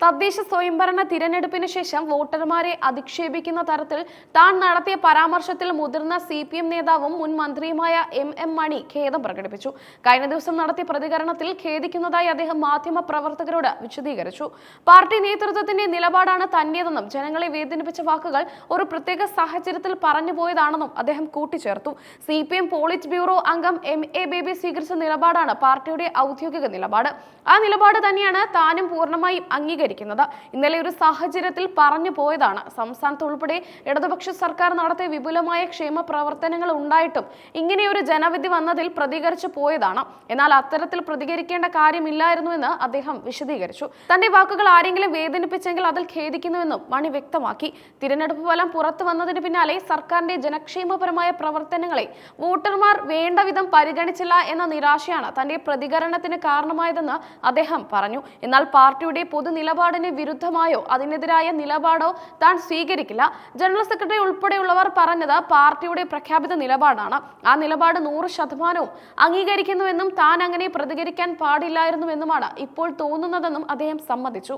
തദ്ദേശ സ്വയംഭരണ തിരഞ്ഞെടുപ്പിന് ശേഷം വോട്ടർമാരെ അധിക്ഷേപിക്കുന്ന തരത്തിൽ താൻ നടത്തിയ പരാമർശത്തിൽ മുതിർന്ന സി പി എം നേതാവും മുൻ മന്ത്രിയുമായ എം എം മണി ഖേദം പ്രകടിപ്പിച്ചു. കഴിഞ്ഞ ദിവസം നടത്തിയ പ്രതികരണത്തിൽ ഖേദിക്കുന്നതായി അദ്ദേഹം മാധ്യമ പ്രവർത്തകരോട് വിശദീകരിച്ചു. പാർട്ടി നേതൃത്വത്തിന്റെ നിലപാടാണ് തന്റേതെന്നും ജനങ്ങളെ വേദനിപ്പിച്ച വാക്കുകൾ ഒരു പ്രത്യേക സാഹചര്യത്തിൽ പറഞ്ഞുപോയതാണെന്നും അദ്ദേഹം കൂട്ടിച്ചേർത്തു. C P M polit bureau അംഗം എം എ ബേബി സ്വീകരിച്ച നിലപാടാണ് പാർട്ടിയുടെ ഔദ്യോഗിക നിലപാട്. ആ നിലപാട് തന്നെയാണ് താനും പൂർണമായും അംഗീകരിക്കുന്നത് ഇന്നലെ ഒരു സാഹചര്യത്തിൽ പറഞ്ഞു പോയതാണ്. സംസ്ഥാനത്ത് ഉൾപ്പെടെ ഇടതുപക്ഷ സർക്കാർ നടത്തിയ വിപുലമായ ക്ഷേമ പ്രവർത്തനങ്ങൾ ഉണ്ടായിട്ടും ഇങ്ങനെയൊരു ജനവിധി വന്നതിൽ പ്രതികരിച്ചു പോയതാണ്. എന്നാൽ അത്തരത്തിൽ പ്രതികരിക്കേണ്ട കാര്യമില്ലായിരുന്നു എന്ന് അദ്ദേഹം വിശദീകരിച്ചു. തന്റെ വാക്കുകൾ ആരെങ്കിലും വേദനിപ്പിച്ചെങ്കിൽ അതിൽ ഖേദിക്കുന്നുവെന്നും മണി വ്യക്തമാക്കി. തിരഞ്ഞെടുപ്പ് ഫലം പുറത്തു വന്നതിന് പിന്നാലെ സർക്കാരിന്റെ ജനക്ഷേമപരമായ പ്രവർത്തനങ്ങളെ വോട്ടർമാർ വേണ്ട വിധം പരിഗണിച്ചില്ല എന്ന നിരാശയാണ് തന്റെ പ്രതികരണത്തിന് കാരണമായതെന്ന് അദ്ദേഹം പറഞ്ഞു. എന്നാൽ പാർട്ടിയുടെ പൊതു നിലപാടിന് വിരുദ്ധമായോ? അതിനെതിരായ നിലപാടോ താൻ സ്വീകരിക്കില്ല. ജനറൽ സെക്രട്ടറി ഉൾപ്പെടെയുള്ളവർ പറഞ്ഞത് പാർട്ടിയുടെ പ്രഖ്യാപിത നിലപാടാണ്. ആ നിലപാട് നൂറ് ശതമാനവും അംഗീകരിക്കുന്നുവെന്നും താൻ അങ്ങനെ പ്രതികരിക്കാൻ പാടില്ലായിരുന്നുവെന്നുമാണ് ഇപ്പോൾ തോന്നുന്നതെന്നും അദ്ദേഹം സമ്മതിച്ചു.